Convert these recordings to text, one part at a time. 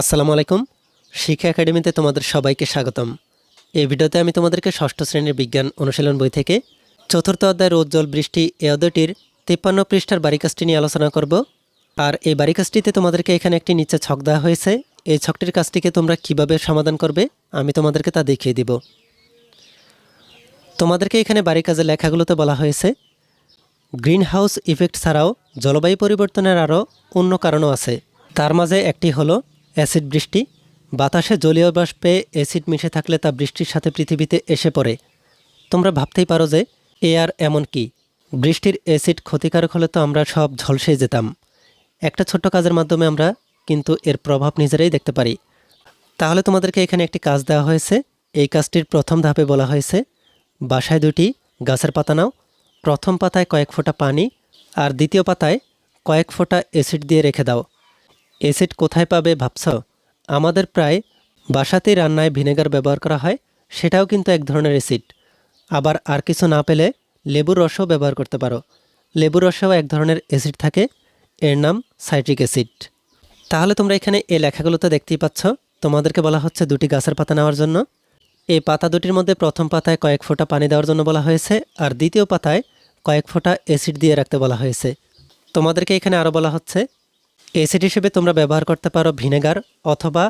আসসালামু আলাইকুম। শিক্ষা একাডেমিতে তোমাদের সবাইকে স্বাগতম। এই ভিডিওতে আমি তোমাদেরকে ষষ্ঠ শ্রেণির বিজ্ঞান অনুশীলন বই থেকে চতুর্থ অধ্যায়ের উজ্জ্বল বৃষ্টি এ অধ্যায়টির তিপ্পান্ন পৃষ্ঠার বারিকাজটি নিয়ে আলোচনা করব। আর এই বারিকাজটিতে তোমাদেরকে এখানে একটি নিচে ছক দেওয়া হয়েছে। এই ছকটির কাজটিকে তোমরা কীভাবে সমাধান করবে, আমি তোমাদেরকে তা দেখিয়ে দিব। তোমাদেরকে এখানে বাড়ি কাজের লেখাগুলোতে বলা হয়েছে গ্রিন হাউস ইফেক্ট ছাড়াও জলবায়ু পরিবর্তনের আরও অন্য কারণও আছে। তার মাঝে একটি হলো অ্যাসিড বৃষ্টি, বাতাসে জলীয় বাষ্পে অ্যাসিড মিশে থাকলে তা বৃষ্টির সাথে পৃথিবীতে এসে পড়ে। তোমরা ভাবতেই পারো যে, এ আর এমন কি? বৃষ্টির অ্যাসিড ক্ষতিকারক হলে তো আমরা সব ঝলসে যেতাম। একটা ছোট্ট কাজের মাধ্যমে আমরা কিন্তু এর প্রভাব নিজেরাই দেখতে পারি। তাহলে তোমাদেরকে এখানে একটি কাজ দেওয়া হয়েছে। এই কাজটির প্রথম ধাপে বলা হয়েছে, বাসায় দুটি গাছের পাতা নাও। প্রথম পাতায় কয়েক ফোঁটা পানি আর দ্বিতীয় পাতায় কয়েক ফোঁটা অ্যাসিড দিয়ে রেখে দাও। অ্যাসিড কোথায় পাবে ভাবছ? আমাদের প্রায় বাসাতেই রান্নায় ভিনেগার ব্যবহার করা হয়, সেটাও কিন্তু এক ধরনের অ্যাসিড আবার আর কিছু না পেলে লেবুর রসও ব্যবহার করতে পারো। লেবুর রসেও এক ধরনের অ্যাসিড থাকে, এর নাম সাইট্রিক অ্যাসিড তাহলে তোমরা এখানে এই লেখাগুলোতে দেখতেই পাচ্ছ, তোমাদেরকে বলা হচ্ছে দুটি গাছের পাতা নেওয়ার জন্য। এই পাতা দুটির মধ্যে প্রথম পাতায় কয়েক ফোঁটা পানি দেওয়ার জন্য বলা হয়েছে, আর দ্বিতীয় পাতায় কয়েক ফোঁটা অ্যাসিড দিয়ে রাখতে বলা হয়েছে। তোমাদেরকে এখানে আরও বলা হচ্ছে অ্যাসিড হিসেবে তোমরা ব্যবহার করতে পারো ভিনেগার অথবা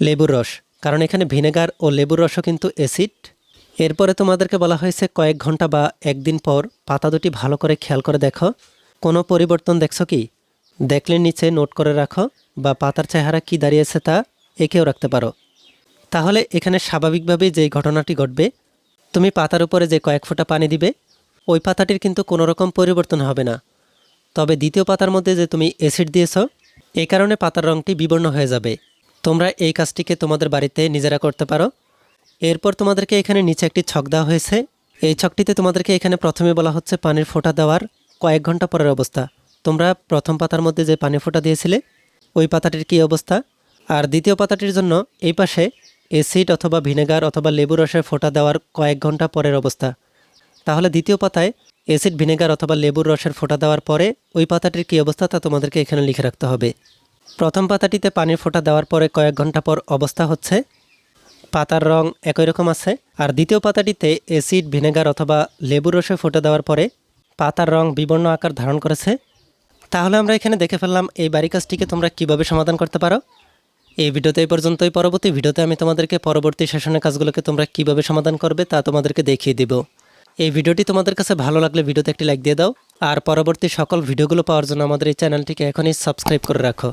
লেবুর রস। কারণ এখানে ভিনেগার ও লেবুর রসও কিন্তু অ্যাসিড। এরপরে তোমাদেরকে বলা হয়েছে কয়েক ঘণ্টা বা একদিন পর পাতা দুটি ভালো করে খেয়াল করে দেখো। কোনো পরিবর্তন দেখছ কি? দেখলে নিচে নোট করে রাখো বা পাতার চেহারা কি দাঁড়িয়েছে তা এঁকেও রাখতে পারো। তাহলে এখানে স্বাভাবিকভাবেই যে ঘটনাটি ঘটবে, তুমি পাতার উপরে যে কয়েক ফোঁটা পানি দিবে, ওই পাতাটির কিন্তু কোনো রকম পরিবর্তন হবে না। তবে দ্বিতীয় পাতার মধ্যে যে তুমি অ্যাসিড দিয়েছ এই কারণে পাতার রঙটি বিবর্ণ হয়ে যাবে। তোমরা এই কাজটিকে তোমাদের বাড়িতে নিজেরা করতে পারো। এরপর তোমাদেরকে এখানে নিচে একটি ছক দেওয়া হয়েছে। এই ছকটিতে তোমাদেরকে এখানে প্রথমে বলা হচ্ছে পানির ফোঁটা দেওয়ার কয়েক ঘণ্টা পরের অবস্থা। তোমরা প্রথম পাতার মধ্যে যে পানি ফোঁটা দিয়েছিলে, ওই পাতাটির কী অবস্থা? আর দ্বিতীয় পাতাটির জন্য এই পাশে অ্যাসিড অথবা ভিনেগার অথবা লেবু রসের ফোঁটা দেওয়ার কয়েক ঘণ্টা পরের অবস্থা। তাহলে দ্বিতীয় পাতায় অ্যাসিড, ভিনেগার অথবা লেবুর রসের ফোঁটা দেওয়ার পরে ওই পাতাটির কী অবস্থা তা তোমাদেরকে এখানে লিখে রাখতে হবে। প্রথম পাতাটিতে পানির ফোঁটা দেওয়ার পরে কয়েক ঘণ্টা পর অবস্থা হচ্ছে, পাতার রং একই রকম আছে। আর দ্বিতীয় পাতাটিতে অ্যাসিড, ভিনেগার অথবা লেবুর রসে ফোঁটা দেওয়ার পরে পাতার রং বিবর্ণ আকার ধারণ করেছে। তাহলে আমরা এখানে দেখে ফেললাম এই বাড়ি কাজটিকে তোমরা কীভাবে সমাধান করতে পারো। এই ভিডিওতে এই পর্যন্তই। পরবর্তী ভিডিওতে আমি তোমাদেরকে পরবর্তী সেশনের কাজগুলোকে তোমরা কীভাবে সমাধান করবে তা তোমাদেরকে দেখিয়ে দিব। এই ভিডিওটি তোমাদের কাছে ভালো লাগলে ভিডিওতে একটি লাইক দিয়ে দাও। আর পরবর্তী সকল ভিডিওগুলো পাওয়ার জন্য আমাদের এই চ্যানেলটিকে এখনই সাবস্ক্রাইব করে রাখো।